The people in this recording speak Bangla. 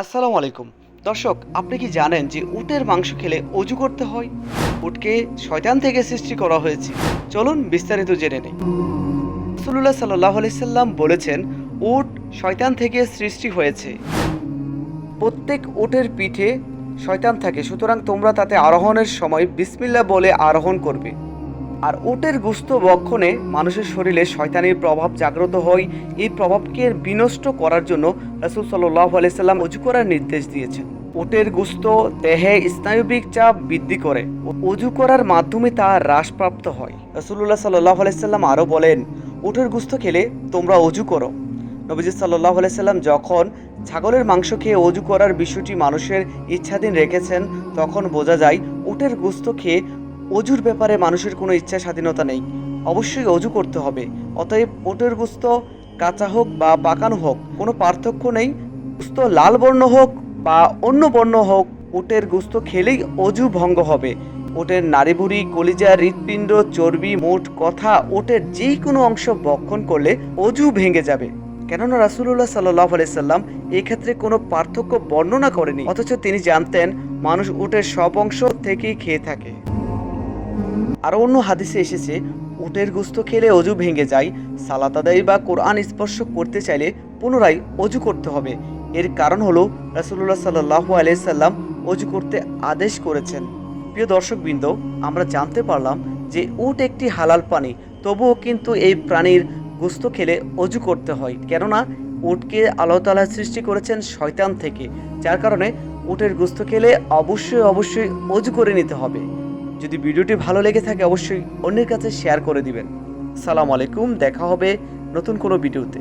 আসসালামু আলাইকুম। দর্শক, আপনি কি জানেন যে উটের মাংস খেলে অজু করতে হয়? উটকে শয়তান থেকে সৃষ্টি করা হয়েছে। চলুন বিস্তারিত জেনে নেই। রসুল্লাহ সাল্লাহ সাল্লাম বলেছেন, উট শয়তান থেকে সৃষ্টি হয়েছে। প্রত্যেক উটের পিঠে শয়তান থাকে, সুতরাং তোমরা তাতে আরোহণের সময় বিসমিল্লা বলে আরোহণ করবে। আর উটের গুস্ত বক্ষণে মানুষের শরীরে শয়তানির প্রভাব জাগ্রত হয় এই প্রভাবকে বিনষ্ট করার জন্য রাসুল সাল্লাহ আলাইসাল্লাম অজু করার নির্দেশ দিয়েছেন। উটের গুস্ত, দেহে স্নায়ুবিক চাপ বৃদ্ধি করে। অজু করার মাধ্যমে তা হ্রাসপ্রাপ্ত হয়। রসুল্লাহ সাল্লাহ আলাইসাল্লাম আরও বলেন, উটের গুস্ত খেলে তোমরা অজু করো। নবীজি সাল্লাহ আলাইসাল্লাম যখন ছাগলের মাংস খেয়ে অজু করার বিষয়টি মানুষের ইচ্ছাধীন রেখেছেন, তখন বোঝা যায় উটের গুস্ত খেয়ে অজুর ব্যাপারে মানুষের কোনো ইচ্ছা স্বাধীনতা নেই। অবশ্যই অজু করতে হবে। অতএব উটের গুস্ত, কাঁচা হোক বা পাকানো হোক, কোনো পার্থক্য নেই। গুস্ত লাল বর্ণ হোক বা অন্য বর্ণ হোক উটের গুস্ত খেলেই অজু ভঙ্গ হবে। ওটের নাড়িভুড়ি, কলিজা, হৃৎপিণ্ড, চর্বি, মোট কথা, ওটের যে কোনো অংশ বক্ষণ করলে অজু ভেঙে যাবে। কেননা রাসুল্লাহ সাল্লাহ আলাইসাল্লাম এক্ষেত্রে কোনো পার্থক্য বর্ণনা করেনি অথচ তিনি জানতেন, মানুষ উটের সব অংশ থেকেই খেয়ে থাকে। আরও অন্য হাদিসে এসেছে, উটের গুস্ত খেলে অজু ভেঙে যায় সালাত আদায় বা কোরআন স্পর্শ করতে চাইলে পুনরায় অজু করতে হবে। এর কারণ হলো রাসুল্লাহ সাল্লাহ আলাইসাল্লাম অজু করতে আদেশ করেছেন। প্রিয় দর্শকবৃন্দ, আমরা জানতে পারলাম যে উট একটি হালাল প্রাণী তবুও কিন্তু এই প্রাণীর গুস্ত খেলে অজু করতে হয়। কেননা, উটকে আল্লাহ তালা সৃষ্টি করেছেন শয়তান থেকে, যার কারণে উটের গুস্ত খেলে অবশ্যই অবশ্যই অজু করে নিতে হবে। যদি ভিডিওটি ভালো লেগে থাকে, অবশ্যই অন্যের কাছে শেয়ার করে দিবেন। সালাম আলাইকুম, দেখা হবে নতুন কোনো ভিডিওতে।